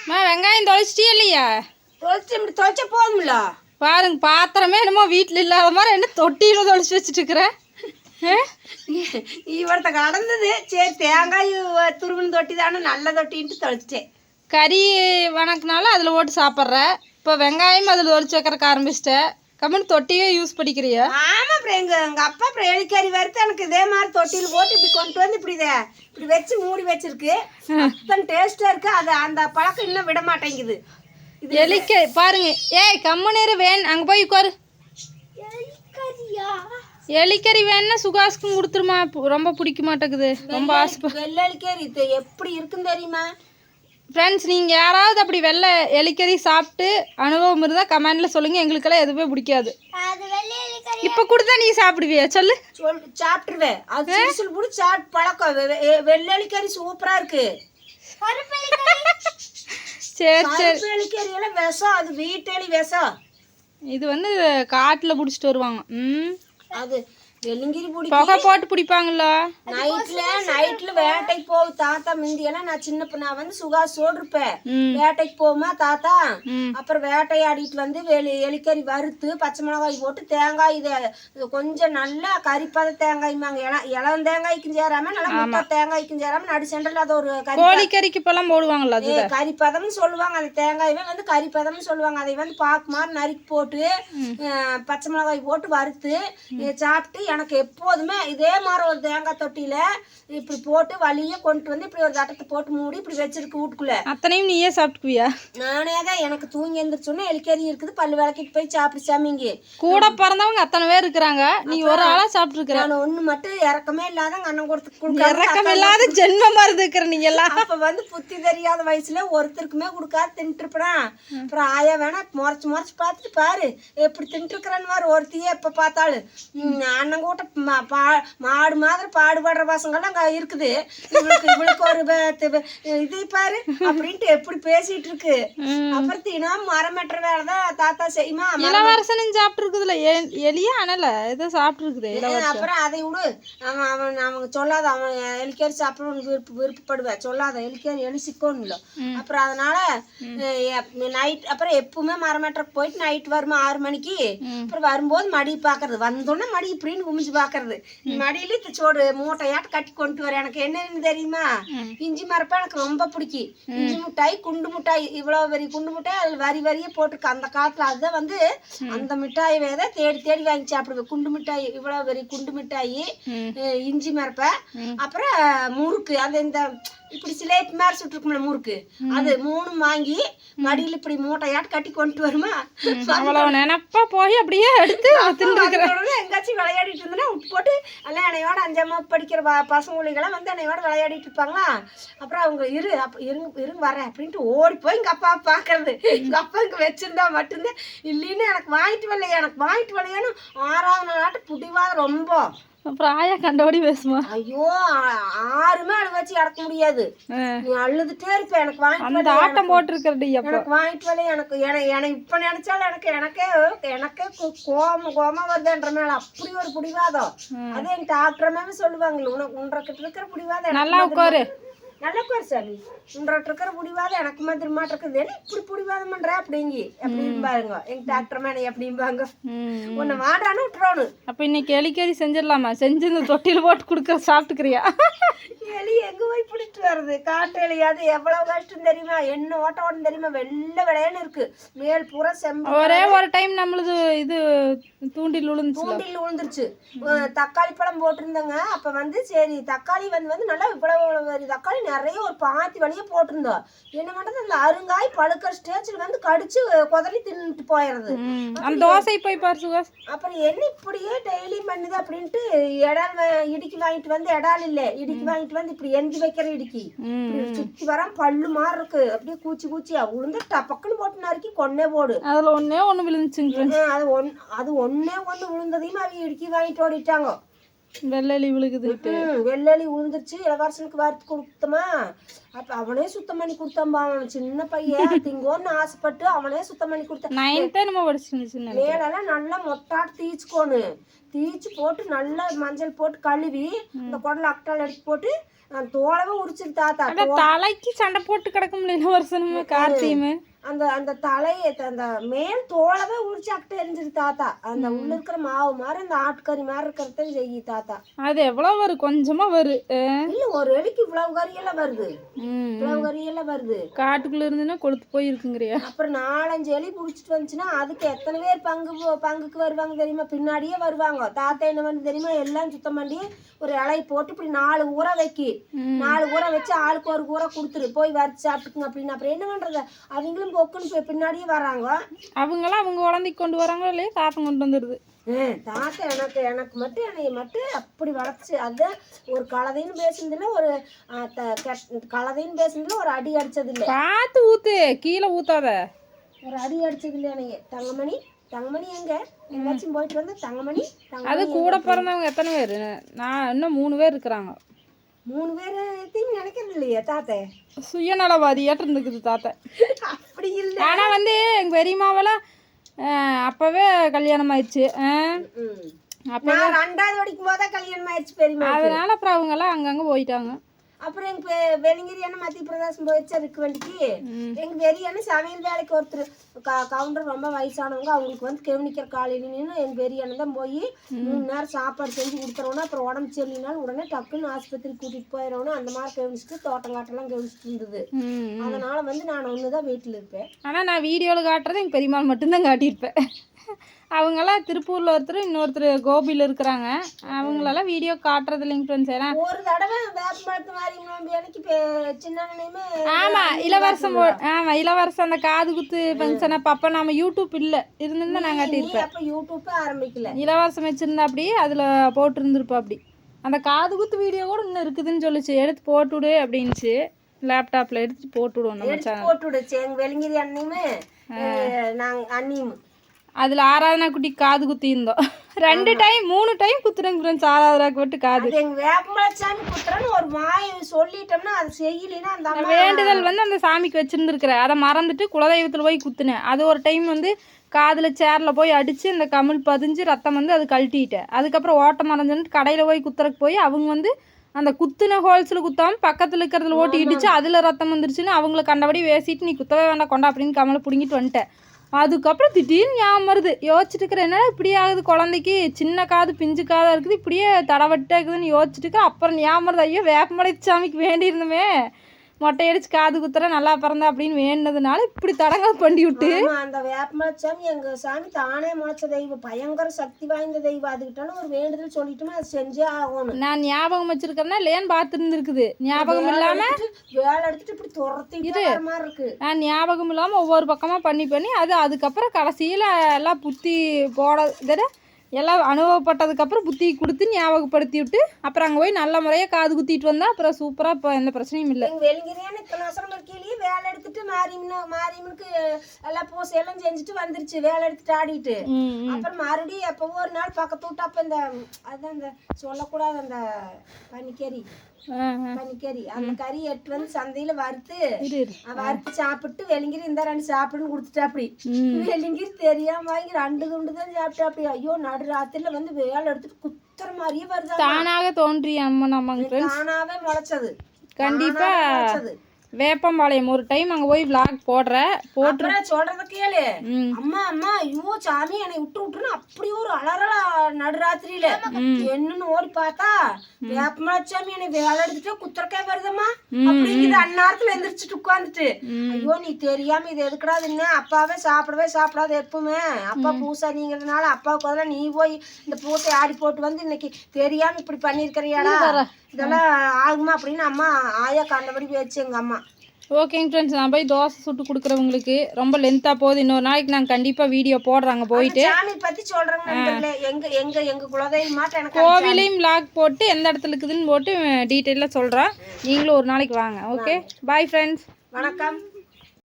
அம்மா வெங்காயம் தொலைச்சிட்டே இல்லையா? தொலைச்சு இப்படி தொலைச்சா போதும்ல? பாருங்க பாத்திரமே என்னமோ வீட்டில் இல்லாத மாதிரி என்ன தொட்டியில் தொலைச்சி வச்சுட்டு இருக்கிறேன் இவர்த்த கடந்தது. சரி தேங்காய் துருவன் தொட்டி தானே நல்ல தொட்டின்ட்டு தொலைச்சிட்டேன் கறி வணக்கினாலும் அதில் போட்டு சாப்பிட்ற. இப்போ வெங்காயம் அதில் தொலைச்சி வைக்கிறக்க ஆரம்பிச்சிட்டேன் கம்மன் தொட்டியே யூஸ் பண்ணிக்கிறியா? ஆமா அப்புறம் எங்க எங்க அப்பா அப்புறம் எலிக்கறி வறுத்து எனக்கு இதே மாதிரி தொட்டியில் போட்டு இப்படி கொண்டு வந்து இப்படி இதை இப்படி வச்சு மூடி வச்சிருக்கு. அத்தனை டேஸ்டா இருக்கு. அது அந்த பழக்கம் இன்னும் விட மாட்டேங்குது. எலிக்க பாருங்க. ஏய் கம்மனேரு வேன் அங்கே போய் உட்காரு. எலிக்கறியா? எலிக்கறி வேணுன்னா சுகாஸுக்கும் கொடுத்துருமா. ரொம்ப பிடிக்க மாட்டேங்குது. ரொம்ப ஆசை வெள்ளை எலிக்கறி இது எப்படி இருக்குன்னு தெரியுமா? ஃப்ரெண்ட்ஸ் நீங்கள் யாராவது அப்படி வெள்ளை எலிக்கறி சாப்பிட்டு அனுபவம் இருந்தால் கமெண்டில் சொல்லுங்கள் எங்களுக்கெல்லாம் எதுவுமே பிடிக்காது. அது வெள்ளை எலிக்கறி. இப்போ கொடுத்தா நீ சாப்பிடுவியா? சொல்லு. சொல் சாப்பிட்டுருவேன். அது சிறுசில் பிடிச்சி சாப்பிட்டு பழக்கம். வெள்ளை எலிக்கறி சூப்பரா இருக்கு. சரி சரி கருப்பு எலிக்கறி எல்லாம் விஷம். அது வீட்டெலி விஷம். இது வந்து காட்டில் பிடிச்சிட்டு வருவாங்க. ம். அது புகை போட்டு பிடிப்பாங்களா? நைட்ல நைட்ல வேட்டைக்கு போகும் தாத்தா முந்தியெல்லாம் நான் சின்ன நான் வந்து சுகாசோடு இருப்பேன். வேட்டைக்கு போகுமா தாத்தா? அப்புறம் வேட்டையாடிட்டு வந்து வெளி எலிக்கறி வறுத்து பச்சை மிளகாய் போட்டு தேங்காய் இதை கொஞ்சம் நல்லா கறிப்பாத தேங்காய்மாங்க இளம் இளம் தேங்காய்க்கும் சேராம நல்லா முட்டை தேங்காய்க்கும் சேராம நடு சென்டர்ல அது ஒரு கறி கோழிக்கறிக்கு இப்போல்லாம் போடுவாங்களா கறிப்பதம்னு சொல்லுவாங்க. அந்த தேங்காயவே வந்து கறிப்பதம்னு சொல்லுவாங்க. அதை வந்து பாக்கு மாதிரி நறுக்கி போட்டு பச்சை மிளகாய் போட்டு வறுத்து சாப்பிட்டு எனக்கு எப்போதுமே இதே மாதிரி ஒரு தேங்காய் தொட்டியில இப்படி போட்டு வலிய கொண்டு வந்து இப்படி ஒரு தட்டத்தை போட்டு மூடி இப்படி வச்சிருக்கு வீட்டுக்குள்ள. அத்தனையும் நீயே சாப்பிட்டுக்குவியா? நானே தான் எனக்கு தூங்கி எந்திரிச்சோன்னே எலிக்கறி இருக்குது. பல்லு விளக்கிட்டு போய் சாப்பிட்டு சாமிங்க கூட பிறந்தவங்க அத்தனை பேர் இருக்கிறாங்க. நீ ஒரு ஆளா சாப்பிட்டுருக்குற. நான் ஒண்ணு மட்டும் இறக்கமே இல்லாத அண்ணன் கொடுத்து இறக்கம் இல்லாத ஜென்மமா இருக்கிற நீங்க எல்லாம். அப்ப வந்து புத்தி தெரியாத வயசுல ஒருத்தருக்குமே கொடுக்காது தின்ட்டுருப்பேன் அப்புறம் ஆயா வேணா முறைச்சு முறைச்சு பார்த்துட்டு பாரு. எப்படி தின்ட்டுருக்குறான்னு பாரு. ஒருத்தியே எப்ப பார்த்தாலும். அண்ணன் கூட்ட ம- பா- மாடு மாதிரி பாடுபடுற பசங்கெல்லாம் அங்க இருக்குது. இவளுக்கு இவளுக்கு ஒரு இது பாரு அப்படின்ட்டு எப்படி பேசிட்டு இருக்கு. அப்புறம் தினம் மரம் வெட்டுற வேலை தான் தாத்தா செய்யுமா? மரம் இளவரசனும் சாப்பிட்டு இருக்குதுல எலியா அனல? ஏதோ சாப்பிட்டு இருக்குது அப்புறம் அதை விடு. அவன் அவன் அவங்க சொல்லாத அவன் எலிக்கறி சாப்பிடணும்னு விருப்ப விருப்பப்படுவேன் சொல்லாத எலிக்கறி எலி சிக்கணும்ல அப்புறம் அதனால நைட் அப்புறம் எப்பவுமே மரமேட்டருக்கு போயிட்டு நைட் வருமா? ஆறு மணிக்கு. அப்புறம் வரும்போது மடி பாக்குறது. வந்தோடனே மடி இப்படின்னு குமிஞ்சு பாக்குறது. மடியில இந்த சோடு மூட்டையாட்டு கட்டி கொண்டு வர. எனக்கு என்னன்னு தெரியுமா? இஞ்சி மரப்பா எனக்கு ரொம்ப பிடிக்கும். இஞ்சி மிட்டாய் குண்டு மிட்டாய் இவ்வளவு பெரிய குண்டு மிட்டாய் அதுல வரி வரியே போட்டிருக்கு அந்த காலத்துல அதுதான் வந்து அந்த மிட்டாயவே தான் தேடி தேடி வாங்கி சாப்பிடுவேன். குண்டு மிட்டாய் இவ்வளவு பெரிய குண்டு மிட்டாய் இஞ்சி மரப்ப. அப்புறம் முறுக்கு. அந்த இந்த இப்படி சிலேட் மாதிரி சுட்டுருக்கும்ல முறுக்கு. அது மூணும் வாங்கி மடியில இப்படி மூட்டையாட்டு கட்டி கொண்டு வருமா? அவ்வளவு நினப்பா போய் அப்படியே எடுத்து எங்காச்சும் விளையாடிட்டு இருந்தேன்னா விட்டு போட்டு எல்லாம் என்னையோட அஞ்சாம் படிக்கிற ப- பசங்களுக்கெல்லாம் வந்து என்னையோட விளையாடிட்டு இருப்பாங்களா? அப்புறம் அவங்க இரு அப்ப இருங்க இருங்க வரேன் அப்படின்ட்டு ஓடி போய் எங்க அப்பா பாக்குறது. எங்க அப்பா இங்க வச்சிருந்தா மட்டும்தான். இல்லைன்னு எனக்கு வாங்கிட்டு வரலையா எனக்கு வாங்கிட்டு வரலையான்னு ஆறாவது நாட்டு புடிவாத ரொம்ப. அப்புறம் ஆயா கண்டபடி பேசுமா? ஐயோ ஆறுமே அழு வச்சு அடக்க முடியாது. நீ அழுதுட்டே இருப்ப எனக்கு வாங்கிட்டு அந்த? ஆட்டம் போட்டிருக்கிறடி அப்போ. எனக்கு வாங்கிட்டு வரல எனக்கு எனக்கு இப்ப நினைச்சாலும் எனக்கு எனக்கே எனக்கே கோ- கோவம் கோவம் வருதுன்ற மேல அப்படி ஒரு பிடிவாதம். அதே என் டாக்டர் மேம் சொல்லுவாங்க உனக்கு உன்றக்கிட்ட இருக்கிற பிடிவாதம் நல்லா உட்காரு. நல்லா உட்காரு சாமி. உன்றக்கிட்ட இருக்கிற பிடிவாதம் எனக்கு மாதிரி மாட்டிருக்குது என்ன இப்படி பிடிவாதம் பண்ற அப்படிங்கி. அப்படின்னு பாருங்க. எங்க டாக்டர் மேன எப்படிம்பாங்க ம். உன்னை வாடான்னு விட்டுறோணும் அப்போ இன்னைக்கு எலிக்கறி செஞ்சிடலாமா? செஞ்சு இந்த தொட்டியில் போட்டு கொடுக்குற சாப்பிட்டுக்கிறியா? எலி எங்க போய் பிடிச்சிட்டு வருது? காட்டு எலி அது எவ்வளவு கஷ்டம் தெரியுமா? என்ன ஓட்ட ஓட்டம் தெரியுமா? வெள்ளை விளையான்னு இருக்கு. மேல் பூரா செம்ப ஒரே ஒரு டைம் நம்மளுது இது தூண்டில் விழுந்துச்சுல தூண்டில் விழுந்துருச்சு தக்காளி பழம் போட்டிருந்தோங்க. அப்ப வந்து சரி தக்காளி வந்து வந்து நல்லா இவ்வளவு தக்காளி நிறைய ஒரு பாத்தி வழியே போட்டிருந்தோம். என்ன பண்றது? அந்த அருங்காய் பழுக்கிற ஸ்டேஜ்ல வந்து கடிச்சு குதறி தின்னுட்டு போயிடுறது அந்த தோசை போய் பாரு சுகாஸ் அப்புறம் என்ன இப்படியே டெய்லி பண்ணுது அப்படின்ட்டு இடால் இடுக்கி வாங்கிட்டு வந்து இடால் இல்ல. இடுக்கி வாங்கிட்டு வந்து இப்படி எந்தி வைக்கிற இடுக்கி. சுத்தி வர பல்லு மாதிரி இருக்கு. அப்படியே கூச்சி கூச்சியா உளுந்து டப்பக்குன்னு போட்டு நறுக்கி கொன்னே போடு. அதில் விழுந்துச்சுங்க. friends. ஆஹ் அது ஒன் அது ஒண்ணே ஒண்ணு விழுந்ததையும் அவங்க இடுக்கி வாங்கிட்டு ஓடிட்டாங்க. வெள்ளலி விழுகுதுட்டு ம், வெள்ளலி உளுந்துருச்சு இளவரசனுக்கு வறுத்து கொடுத்தோமா? அப்ப அவனே சுத்தம் பண்ணி கொடுத்தான்பா அவன் சின்ன பையன். திங்கோன்னு ஆசைப்பட்டு அவனே சுத்தம் பண்ணி கொடுத்தான் நைன்த்தே நம்ம படிச்சிருந்துச்சுன்னு மேலெல்லாம் நல்லா மொட்டாட்டு தீச்சுக்கோணும் தீச்சு போட்டு நல்லா மஞ்சள் போட்டு கழுவி இந்த குடல அக்டால் எடுத்து போட்டு தோலவே உரிச்சிரு தாத்தா. தலைக்கு சண்டை போட்டு கிடக்க முடியல வருஷனுமே கார்த்தியுமே. அந்த அந்த தலையை அந்த மேல் தோலவே உரிச்சு அக்கிட்ட எரிஞ்சிரு தாத்தா. அந்த உள்ள இருக்கிற மாவு மாதிரி அந்த ஆட்டுக்கறி மாதிரி இருக்கிறத செய்யி தாத்தா. அது எவ்வளவு வரும் கொஞ்சமா வரும். இல்ல ஒரு எலிக்கு இவ்வளவு கறியெல்லாம் வருது. இவ்வளவு கறியெல்லாம் வருது. காட்டுக்குள்ள இருந்துன்னா கொளுத்து போயிருக்குங்கிறியா? அப்புறம் நாலஞ்சு எலி பிடிச்சிட்டு வந்துச்சுன்னா அதுக்கு எத்தனை பேர் பங்கு பங்குக்கு வருவாங்க தெரியுமா? பின்னாடியே வருவாங்க. தாத்தா என்ன பண்ணு தெரியுமா? எல்லாம் சுத்தம் பண்ணி ஒரு இலை போட்டு இப்படி நாலு ஊற வைக்கி. நாலு ஊற வச்சு ஆளுக்கு ஒரு ஊற கொடுத்துரு. போய் வறுத்து சாப்பிட்டுக்குங்க அப்படின்னு அப்புறம் என்ன பண்றது? அவங்களும் பொக்குன்னு போய் பின்னாடியே வராங்க அவங்களாம் அவங்க உடந்தி கொண்டு வராங்களோ இல்லையா தாத்தம் கொண்டு வந்துடுது. தாத்தா எனக்கு எனக்கு மட்டும் என்னை மட்டும் அப்படி வளர்த்துச்சு அதுதான் ஒரு கலதைன்னு பேசுனதுல ஒரு கலதைன்னு பேசுனதுல ஒரு அடி அடிச்சது இல்லை பார்த்து ஊத்து கீழே ஊத்தாத. ஒரு அடி அடிச்சது இல்லை எனக்கு தங்கமணி தங்கமணி எங்க? எங்காச்சும் போயிட்டு வந்தா தங்கமணி அது கூட பிறந்தவங்க எத்தனை பேர்? நான் இன்னும் மூணு பேர் இருக்கிறாங்க. மூணு பேர் நினைக்கிறது இல்லையா தாத்தா? சுயநலவாதியாட்டு இருந்துக்குது தாத்தா. அப்படி இல்லை. ஆனா வந்து எங்க பெரியமாவெல்லாம் அப்பவே கல்யாணம் ஆயிடுச்சு. அப்ப ரெண்டாவது படிக்கும் போதே கல்யாணம் ஆயிடுச்சு பெரியமா அதனால அப்புறம் அவங்க எல்லாம் அங்கங்க போயிட்டாங்க. அப்புறம் எங்க அண்ணன் மத்திய பிரதேசம் போயிடுச்சு அதுக்கு வண்டிக்கு. எங்க அண்ணன் சமையல் வேலைக்கு ஒருத்தர் கவுண்டர் ரொம்ப வயசானவங்க அவங்களுக்கு வந்து கவனிக்கிற காலையிலன்னு எங்க பெரிய அண்ணன் தான் போய் மூணு நேரம் சாப்பாடு செஞ்சு கொடுத்துறோன்னா அப்புறம் உடம்பு சரியில்லைனாலும் உடனே டக்குன்னு ஆஸ்பத்திரி கூட்டிட்டு போயிடணும் அந்த மாதிரி கவனிச்சுட்டு தோட்டம் காட்டெல்லாம் கவனிச்சுட்டு இருந்தது. அதனால வந்து நான் ஒண்ணுதான் வீட்டுல இருப்பேன். ஆனா நான் வீடியோவில் காட்டுறது எங்கள் பெரியம்மாள் மட்டும்தான் காட்டியிருப்பேன். அவங்கெல்லாம் திருப்பூரில் ஒருத்தர் இன்னொருத்தர் கோபியில் இருக்கிறாங்க. அவங்களெல்லாம் வீடியோ காட்டுறது இல்லைங்க ஃப்ரெண்ட்ஸ் ஏன்னா ஒரு தடவை வேப்பமரத்து மாதிரி நோம்பி அன்னைக்கு பெ- சின்ன அண்ணனையுமே ஆமா இளவரசம் போ ஆமா இளவரசம் அந்த காது குத்து ஃபங்க்ஷன் அப்போ அப்போ நம்ம யூடியூப் இல்லை. இருந்திருந்தா நான் நீ காட்டியிருப்பேன். அப்ப யூடியூப் ஆரம்பிக்கல. இலவசம் வச்சிருந்தா அப்படி அதில் போட்டிருந்துருப்பா அப்படி. அந்த காது குத்து வீடியோ கூட இன்னும் இருக்குதுன்னு சொல்லுச்சு. எடுத்து போட்டுவிடு அப்படின்ச்சு லேப்டாப்பில் எடுத்து போட்டுவிடுவோம் நம்ம சேனல் போட்டு விடுச்சு எங்க வெலிங்கிரி அண்ணியுமே அஹ், நாங்க அண்ணியும். அதில் ஆராதனா குட்டி காது குத்தி இருந்தோம் ரெண்டு டைம் மூணு டைம் குத்துறேங்க ஃப்ரெண்ட்ஸ் ஆராதனாக்கு விட்டு காது. அது எங்க வேப்பமலைச்சாமி குத்துறன்னு ஒரு மாய சொல்லிட்டோம்னா அது செய்யலைன்னா அந்த வேண்டுதல் வந்து அந்த சாமிக்கு வச்சிருந்துருக்குறேன் அதை மறந்துட்டு குலதெய்வத்தில் போய் குத்துனேன். அது ஒரு டைம் வந்து காதில் சேரில் போய் அடித்து அந்த கமிழ் பதிஞ்சு ரத்தம் வந்து அது கழட்டிட்டேன். அதுக்கப்புறம் ஓட்டம் மறைஞ்சுட்டு கடையில் போய் குத்துறக்கு போய் அவங்க வந்து அந்த குத்துன ஹோல்ஸில் குத்தாமல் பக்கத்தில் இருக்கிறதுல ஓட்டி இடிச்சு அதில் ரத்தம் வந்துருச்சுன்னு அவங்கள கண்டபடி வேசிட்டு நீ குத்தவே வேண்டாம் கொண்டா அப்படின்னு கமலை பிடுங்கிட்டு வந்துட்டேன். அதுக்கப்புறம் திடீர்னு ஞாபகம் வருது. யோசிச்சுட்டு இருக்கிறேன் என்னடா இப்படி ஆகுது? குழந்தைக்கு சின்ன காது பிஞ்சு காதாக இருக்குது. இப்படியே தடவட்டே இருக்குதுன்னு யோசிச்சுட்டு அப்புறம் ஞாபகம் வருது ஐயோ வேப்பமலை சாமிக்கு வேண்டியிருந்தோமே. மொட்டை அடிச்சு காது குத்துற நல்லா பிறந்தா அப்படின்னு வேண்டினதுனால இப்படி தடங்கல் பண்ணி விட்டு அந்த வேப்பமலைச்சாமி எங்க சாமி தானே முளைச்ச தெய்வம். பயங்கர சக்தி வாய்ந்த தெய்வம். அதுகிட்ட ஒரு வேண்டுதல் சொல்லிட்டோம்னா அது செஞ்சே ஆகணும். நான் ஞாபகம் வச்சிருக்கிறேன்னா இல்லையான்னு பார்த்துருந்துருக்குது ஞாபகம் இல்லாம வேலை எடுத்துட்டு இப்படி துரத்திட்டு மாதிரி இருக்கு. நான் ஞாபகம் இல்லாமல் ஒவ்வொரு பக்கமாக பண்ணி பண்ணி அது அதுக்கப்புறம் கடைசியில் எல்லாம் புத்தி போட எல்லாம் அனுபவப்பட்டதுக்கப்புறம் புத்தி கொடுத்து ஞாபகப்படுத்தி விட்டு அப்புறம் அங்கே போய் நல்ல முறையாக காது குத்திட்டு வந்தா அப்புறம் சூப்பராக இப்போ எந்த பிரச்சனையும் இல்லை எங்க வெளிங்கிரியான இத்தனை வருஷம் இருக்கையிலேயே வேலை எடுத்துட்டு மாரியம்மன் மாரியம்மனுக்கு எல்லாம் பூசை எல்லாம் செஞ்சுட்டு வந்துருச்சு வேலை எடுத்துட்டு ஆடிட்டு. அப்புறம் மறுபடியும் எப்போ ஒரு நாள் பக்கத்து விட்டு அப்ப இந்த அதான் இந்த சொல்லக்கூடாது அந்த ஆ. பனிக்கறி. அந்த கறி எடுத்து வந்து சந்தையில வறுத்து வறுத்து சாப்பிட்டு வெள்ளிங்கிரி இந்த ரெண்டு சாப்பிடுன்னு கொடுத்துட்டா அப்படி ம். வெள்ளிங்கிரி தெரியாம வாங்கி ரெண்டு துண்டு தான் சாப்பிட்டா அப்படி ஐயோ நடு ராத்திரில வந்து வேலை எடுத்துட்டு குத்துற மாதிரியே வருது தானாக தோன்றி அம்மா நம்மங்க தானாவே முளைச்சது. கண்டிப்பா. வேப்பம்பாளையம் ஒரு டைம் அங்கே போய் vlog போடுறேன் போட்டு சொல்றத கேளு. அம்மா அம்மா ஐயோ சாமி என்னை விட்டு விட்டுன்னு அப்படி ஒரு அலறல நடுராத்திரியில. என்னன்னு ஓடி பார்த்தா வேப்பமலை சாமி என்னை வேலை எடுத்துட்டு குத்துறக்கே வருதம்மா. அப்படிங்கிற அந்நேரத்துல எந்திரிச்சிட்டு உட்காந்துட்டு ஐயோ நீ தெரியாம இது எதுக்குடாதுன்னு அப்பாவே சாப்பிடவே சாப்பிடாது எப்பவுமே. அப்பா பூசாரிங்கிறதுனால அப்பாவுக்கு பதிலா நீ போய் இந்த பூசை ஆடி போட்டு வந்து இன்னைக்கு தெரியாம இப்படி பண்ணிருக்கிறியாடா இதெல்லாம் ஆகுமா அப்படின்னு அம்மா ஆயா கண்டபடி பேச்சு எங்க அம்மா. ஓகேங்க ஃப்ரெண்ட்ஸ் நான் போய் தோசை சுட்டு கொடுக்குறவங்களுக்கு ரொம்ப லென்த்தாக போகுது இன்னொரு நாளைக்கு நாங்கள் கண்டிப்பாக வீடியோ போடுறாங்க போயிட்டு. சாமி பத்தி சொல்றாங்க நண்பர்களே. எங்க எங்க எங்க குலதெய்வம் மாட்ட எனக்கு கோவிலையும் vlog போட்டு எந்த இடத்துல இருக்குதுன்னு போட்டு டீட்டெயிலாக சொல்கிறேன் நீங்களும் ஒரு நாளைக்கு வாங்க ஓகே பாய் ஃப்ரெண்ட்ஸ் வணக்கம்.